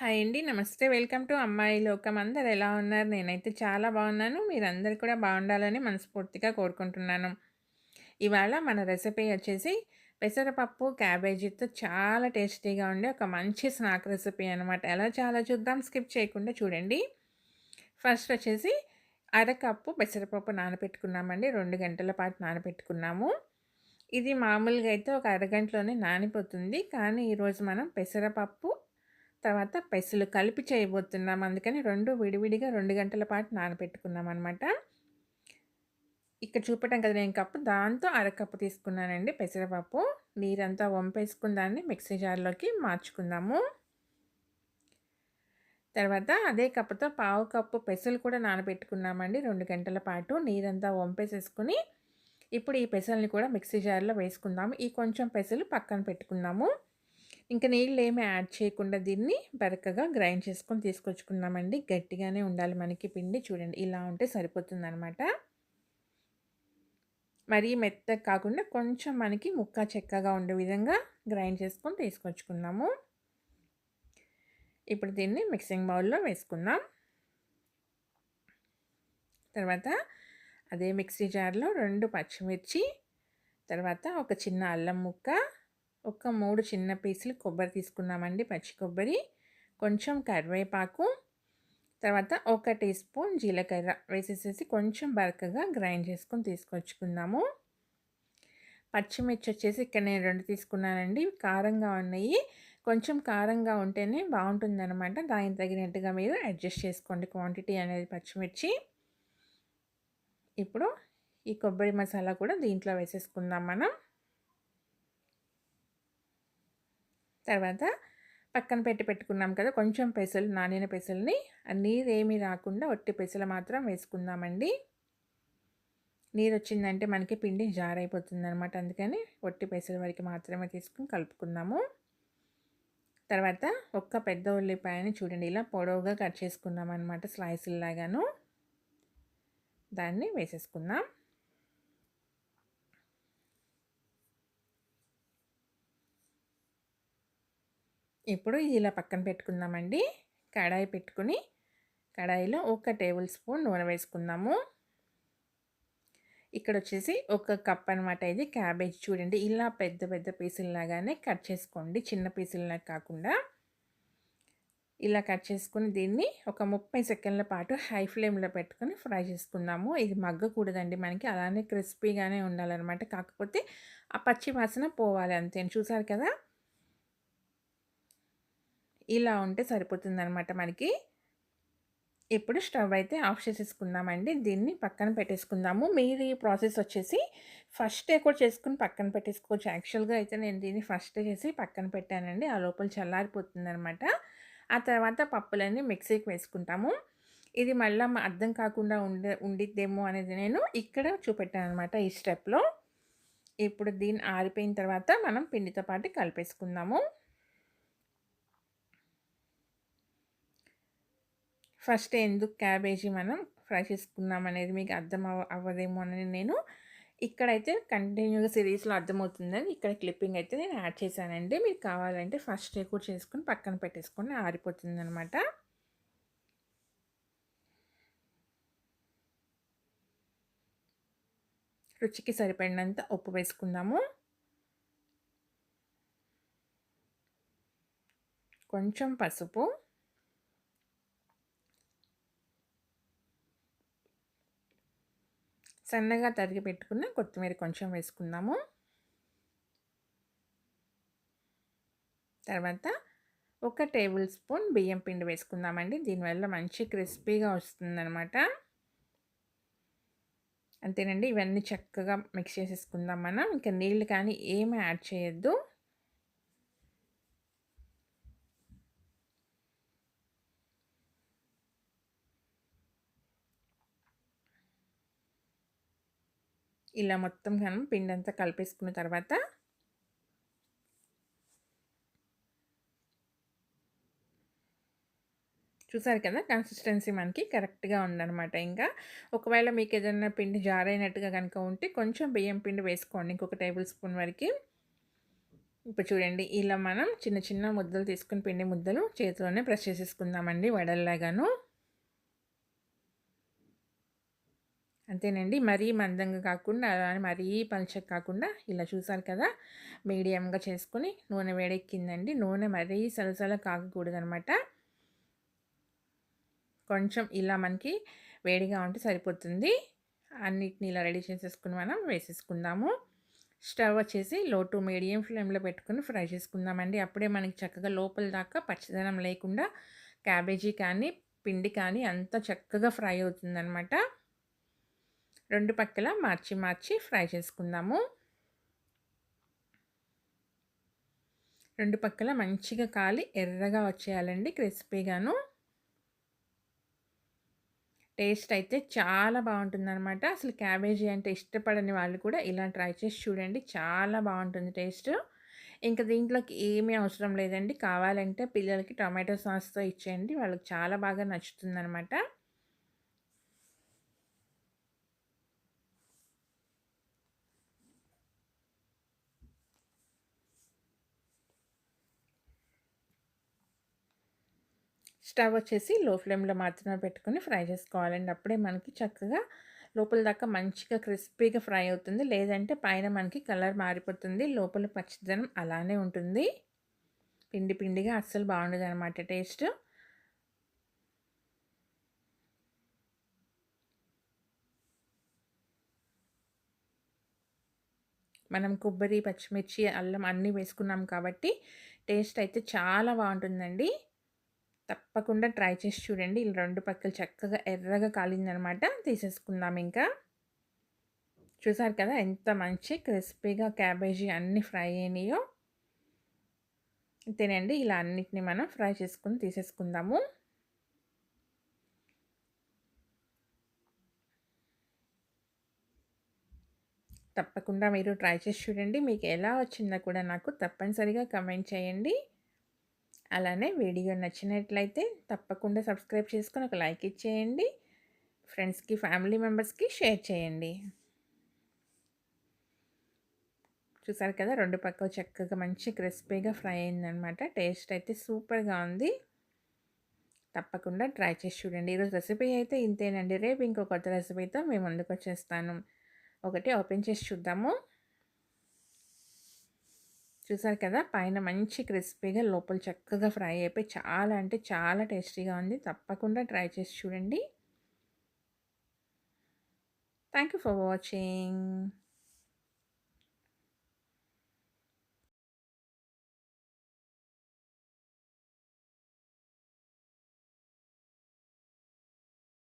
Hi అండి. నమస్తే. Welcome to అమ్మాయి లోకం. అందరు ఎలా ఉన్నారు? నేనైతే చాలా బాగున్నాను. మీరందరు కూడా బాగుండాలని మనస్ఫూర్తిగా కోరుకుంటున్నాను. ఇవాళ మన రెసిపీ వచ్చేసి పెసరపప్పు, క్యాబేజీతో చాలా టేస్టీగా ఉండే ఒక మంచి స్నాక్ రెసిపీ అనమాట. ఎలా చాలా చూద్దాం. స్కిప్ చేయకుండా చూడండి. ఫస్ట్ వచ్చేసి అరకప్పు పెసరపప్పు నానబెట్టుకున్నామండి. రెండు గంటల పాటు నానబెట్టుకున్నాము. ఇది మామూలుగా అయితే ఒక అరగంటలోనే నానిపోతుంది. కానీ ఈరోజు మనం పెసరపప్పు తర్వాత పెసలు కలిపి చేయబోతున్నాం. అందుకని రెండు విడివిడిగా రెండు గంటల పాటు నానబెట్టుకున్నామనమాట. ఇక్కడ చూపటం కదా నేను కప్పు, దాంతో అరకప్పు తీసుకున్నానండి పెసరపప్పు. నీరంతా వంపేసుకుని దాన్ని మిక్సీ జార్‌లోకి మార్చుకుందాము. తర్వాత అదే కప్పుతో పావు కప్పు పెసలు కూడా నానబెట్టుకున్నామండి రెండు గంటల పాటు. నీరంతా వంపేసేసుకొని, ఇప్పుడు ఈ పెసల్ని కూడా మిక్సీ జార్‌లో వేసుకుందాము. ఈ కొంచెం పెసలు పక్కన పెట్టుకుందాము. ఇంకా నీళ్ళు ఏమి యాడ్ చేయకుండా దీన్ని బరకగా గ్రైండ్ చేసుకొని తీసుకొచ్చుకున్నామండి. గట్టిగానే ఉండాలి మనకి పిండి. చూడండి ఇలా ఉంటే సరిపోతుందనమాట. మరీ మెత్తగా కాకుండా కొంచెం మనకి ముక్క చెక్కగా ఉండే విధంగా గ్రైండ్ చేసుకొని తీసుకొచ్చుకున్నాము. ఇప్పుడు దీన్ని మిక్సింగ్ బౌల్‌లో వేసుకుందాం. తర్వాత అదే మిక్సీ జార్‌లో రెండు పచ్చిమిర్చి, తర్వాత ఒక చిన్న అల్లం ముక్క, ఒక మూడు చిన్న పీసులు కొబ్బరి తీసుకున్నామండి పచ్చి కొబ్బరి, కొంచెం కరివేపాకు, తర్వాత ఒక టీ స్పూన్ జీలకర్ర వేసేసేసి కొంచెం బరకగా గ్రైండ్ చేసుకొని తీసుకొచ్చుకుందాము. పచ్చిమిర్చి వచ్చేసి ఇక్కడ నేను రెండు తీసుకున్నానండి. కారంగా ఉన్నాయి. కొంచెం కారంగా ఉంటేనే బాగుంటుందనమాట. దానికి తగినట్టుగా మీరు అడ్జస్ట్ చేసుకోండి క్వాంటిటీ అనేది పచ్చిమిర్చి. ఇప్పుడు ఈ కొబ్బరి మసాలా కూడా దీంట్లో వేసేసుకుందాం మనం. తర్వాత పక్కన పెట్టి పెట్టుకున్నాం కదా కొంచెం పెసలు నానిన పెసల్ని నీరేమీ రాకుండా ఒట్టి పెసలు మాత్రం వేసుకుందామండి. నీరు వచ్చిందంటే మనకి పిండి జారైపోతుంది అనమాట అందుకని ఒట్టి పెసల వరకు మాత్రమే తీసుకొని కలుపుకుందాము. తర్వాత ఒక్క పెద్ద ఉల్లిపాయని చూడండి ఇలా పొడవుగా కట్ చేసుకున్నామనమాట స్లైసుల్లాగాను. దాన్ని వేసేసుకుందాం. ఇప్పుడు ఇలా పక్కన పెట్టుకుందామండి. కడాయి పెట్టుకొని, కడాయిలో ఒక టేబుల్ స్పూన్ నూనె వేసుకుందాము. ఇక్కడొచ్చేసి ఒక కప్ అనమాట ఇది క్యాబేజ్ చూడండి. ఇలా పెద్ద పెద్ద పీసుల్లాగానే కట్ చేసుకోండి. చిన్న పీసుల్లాగా కాకుండా. ఇలా కట్ చేసుకుని దీన్ని ఒక ముప్పై సెకండ్ల పాటు హై ఫ్లేమ్‌లో పెట్టుకొని ఫ్రై చేసుకుందాము. ఇది మగ్గకూడదండి మనకి అలానే క్రిస్పీగానే ఉండాలన్నమాట కాకపోతే ఆ పచ్చి వాసన పోవాలి అంతే. చూసారు కదా! ఇలా ఉంటే సరిపోతుందనమాట మనకి. ఇప్పుడు స్టవ్ అయితే ఆఫ్ చేసేసుకుందామండి. దీన్ని పక్కన పెట్టేసుకుందాము. మీరు ఈ ప్రాసెస్ వచ్చేసి ఫస్టే కూడా చేసుకుని పక్కన పెట్టేసుకోవచ్చు. యాక్చువల్‌గా అయితే నేను దీన్ని ఫస్టే చేసి పక్కన పెట్టానండి. ఆ లోపల చల్లారిపోతుందనమాట. ఆ తర్వాత పప్పులన్నీ మిక్సీకి వేసుకుంటాము. ఇది మళ్ళీ అర్థం కాకుండా ఉండే ఉండిద్దేమో అనేది నేను ఇక్కడ చూపెట్టాననమాట ఈ స్టెప్‌లో. ఇప్పుడు దీన్ని ఆరిపోయిన తర్వాత మనం పిండితో పాటు కలిపేసుకుందాము. ఫస్ట్ ఎందుకు క్యాబేజీ మనం ఫ్రై చేసుకున్నాం అనేది మీకు అర్థం అవ అవ్వదేమో అని నేను ఇక్కడైతే కంటిన్యూగా సిరీస్‌లో అర్థమవుతుందని ఇక్కడ క్లిప్పింగ్ అయితే నేను యాడ్ చేశానండి. మీకు కావాలంటే ఫస్ట్ డే కూడా చేసుకొని పక్కన పెట్టేసుకొని ఆరిపోతుందనమాట. రుచికి సరిపడినంత ఉప్పు వేసుకుందాము. కొంచెం పసుపు. సన్నగా తరిగి పెట్టుకున్న కొత్తిమీర కొంచెం వేసుకుందాము. తర్వాత ఒక టేబుల్ స్పూన్ బియ్యం పిండి వేసుకుందామండి. దీనివల్ల మంచి క్రిస్పీగా వస్తుందనమాట. అంతేనండి. ఇవన్నీ చక్కగా మిక్స్ చేసేసుకుందాం మనం. ఇంకా నీళ్ళు కానీ ఏమి యాడ్ చేయొద్దు. ఇలా మొత్తం మనం అంతా కలిపేసుకున్న తర్వాత చూసారు కదా! కన్సిస్టెన్సీ మనకి కరెక్ట్‌గా ఉందన్నమాట ఇంకా. ఒకవేళ మీకు ఏదైనా పిండి జారైనట్టుగా కనుక ఉంటే కొంచెం బియ్యం పిండి వేసుకోండి. ఇంకొక టేబుల్ స్పూన్ వరకు ఇప్పుడు చూడండి ఇలా మనం చిన్న చిన్న ముద్దలు తీసుకుని పిండి ముద్దలు చేతిలోనే ప్రెస్ చేసేసుకుందామండి వడల్లాగాను అంతేనండి. మరీ మందంగా కాకుండా అలానే మరీ పలుచగా కాకుండా ఇలా చూసారు కదా! మీడియంగా చేసుకుని నూనె వేడెక్కిందండి. నూనె మరీ సలసల కాకూడదు అనమాట కొంచెం ఇలా మనకి వేడిగా ఉంటే సరిపోతుంది. అన్నిటిని ఇలా రెడీ చేసేసుకుని మనం వేసేసుకుందాము. స్టవ్ వచ్చేసి లో టు మీడియం ఫ్లేమ్లో పెట్టుకుని ఫ్రై చేసుకుందామండి. అప్పుడే మనకి చక్కగా లోపల దాకా పచ్చదనం లేకుండా క్యాబేజీ కానీ పిండి కానీ అంత చక్కగా ఫ్రై అవుతుందనమాట. రెండు పక్కల మార్చి మార్చి ఫ్రై చేసుకుందాము. రెండు పక్కల మంచిగా కాలి ఎర్రగా వచ్చేయాలండి క్రిస్పీగాను. టేస్ట్ అయితే చాలా బాగుంటుందన్నమాట. అసలు క్యాబేజీ అంటే ఇష్టపడని వాళ్ళు కూడా ఇలా ట్రై చేసి చూడండి. చాలా బాగుంటుంది టేస్ట్. ఇంకా దీంట్లోకి ఏమీ అవసరం లేదండి. కావాలంటే పిల్లలకి టమాటో సాస్తో ఇచ్చేయండి. వాళ్ళకి చాలా బాగా నచ్చుతుందనమాట స్టవ్ వచ్చేసి లో ఫ్లేమ్లో మాత్రమే పెట్టుకొని ఫ్రై చేసుకోవాలండి. అప్పుడే మనకి చక్కగా లోపల దాకా మంచిగా క్రిస్పీగా ఫ్రై అవుతుంది. లేదంటే పైన మనకి కలర్ మారిపోతుంది. లోపల పచ్చదనం అలానే ఉంటుంది. పిండి పిండిగా అస్సలు బాగుండదు అనమాట టేస్ట్. మనం కొబ్బరి పచ్చిమిర్చి అల్లం అన్నీ వేసుకున్నాం కాబట్టి టేస్ట్ అయితే చాలా బాగుంటుందండి. తప్పకుండా ట్రై చేసి చూడండి. ఇలా రెండు పక్కలు చక్కగా ఎర్రగా కాలిందనమాట. తీసేసుకుందాం ఇంకా. చూసారు కదా ఎంత మంచి క్రిస్పీగా క్యాబేజీ అన్నీ ఫ్రై అయినాయో. తినండి. ఇలా అన్నిటిని మనం ఫ్రై చేసుకుని తీసేసుకుందాము. తప్పకుండా మీరు ట్రై చేసి చూడండి. మీకు ఎలా వచ్చిందో కూడా నాకు తప్పనిసరిగా కమెంట్ చేయండి. అలానే వీడియో నచ్చినట్లయితే తప్పకుండా సబ్స్క్రైబ్ చేసుకొని ఒక లైక్ ఇచ్చేయండి. ఫ్రెండ్స్కి ఫ్యామిలీ మెంబర్స్కి షేర్ చేయండి. చూసారు కదా రెండు పక్క చక్కగా మంచి క్రిస్పీగా ఫ్రై అయిందనమాట టేస్ట్ అయితే సూపర్గా ఉంది. తప్పకుండా ట్రై చేసి చూడండి. ఈరోజు రెసిపీ అయితే ఇంతేనండి. రేపు ఇంకో కొత్త రెసిపీతో మేము ముందుకు వచ్చేస్తాను ఒకటి ఓపెన్ చేసి చూద్దాము. చూసారు కదా! పైన మంచి క్రిస్పీగా లోపల చక్కగా ఫ్రై అయిపోయి చాలా అంటే చాలా టేస్టీగా ఉంది. తప్పకుండా ట్రై చేసి చూడండి. Thank you for watching.